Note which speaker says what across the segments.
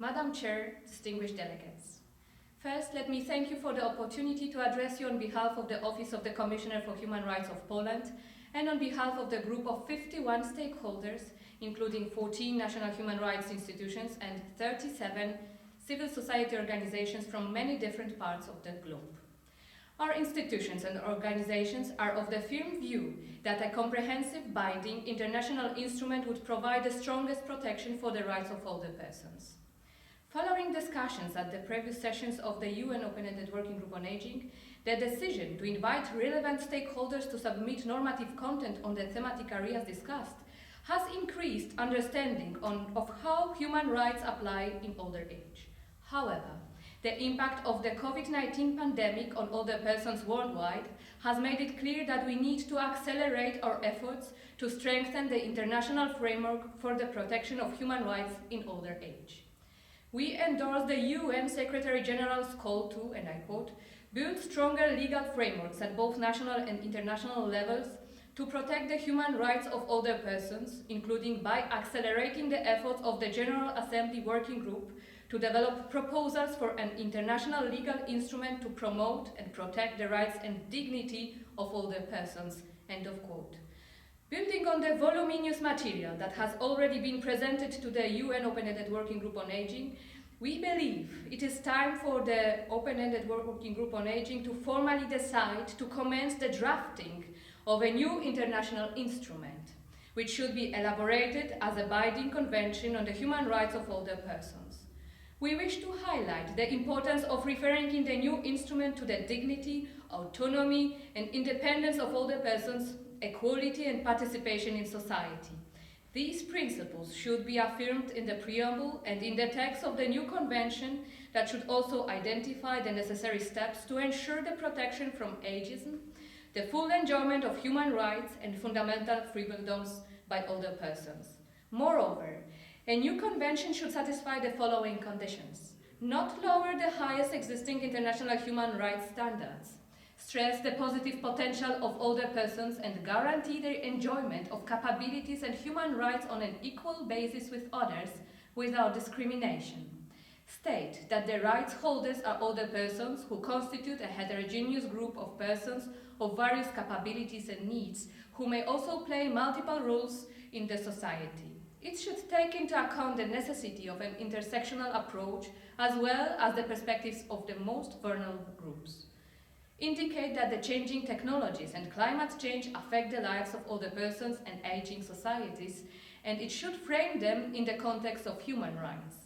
Speaker 1: Madam Chair, distinguished delegates. First, let me thank you for the opportunity to address you on behalf of the Office of the Commissioner for Human Rights of Poland and on behalf of the group of 51 stakeholders, including 14 national human rights institutions and 37 civil society organizations from many different parts of the globe. Our institutions and organizations are of the firm view that a comprehensive binding international instrument would provide the strongest protection for the rights of older persons. Following discussions at the previous sessions of the UN Open-Ended Working Group on Aging, the decision to invite relevant stakeholders to submit normative content on the thematic areas discussed has increased understanding on, of how human rights apply in older age. However, the impact of the COVID-19 pandemic on older persons worldwide has made it clear that we need to accelerate our efforts to strengthen the international framework for the protection of human rights in older age. We endorse the UN Secretary General's call to, and I quote, build stronger legal frameworks at both national and international levels to protect the human rights of older persons, including by accelerating the efforts of the General Assembly Working Group to develop proposals for an international legal instrument to promote and protect the rights and dignity of older persons. End of quote. Building on the voluminous material that has already been presented to the UN Open-Ended Working Group on Aging, we believe it is time for the Open-Ended Working Group on Aging to formally decide to commence the drafting of a new international instrument, which should be elaborated as a binding convention on the human rights of older persons. We wish to highlight the importance of referring in the new instrument to the dignity, autonomy, and independence of older persons, equality and participation in society. These principles should be affirmed in the preamble and in the text of the new convention that should also identify the necessary steps to ensure the protection from ageism, the full enjoyment of human rights and fundamental freedoms by older persons. Moreover, a new convention should satisfy the following conditions. Not lower the highest existing international human rights standards. Stress the positive potential of older persons and guarantee their enjoyment of capabilities and human rights on an equal basis with others without discrimination. State that the rights holders are older persons who constitute a heterogeneous group of persons of various capabilities and needs who may also play multiple roles in the society. It should take into account the necessity of an intersectional approach as well as the perspectives of the most vulnerable groups. Indicate that the changing technologies and climate change affect the lives of older persons and aging societies, and it should frame them in the context of human rights.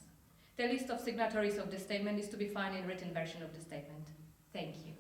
Speaker 1: The list of signatories of the statement is to be found in the written version of the statement. Thank you.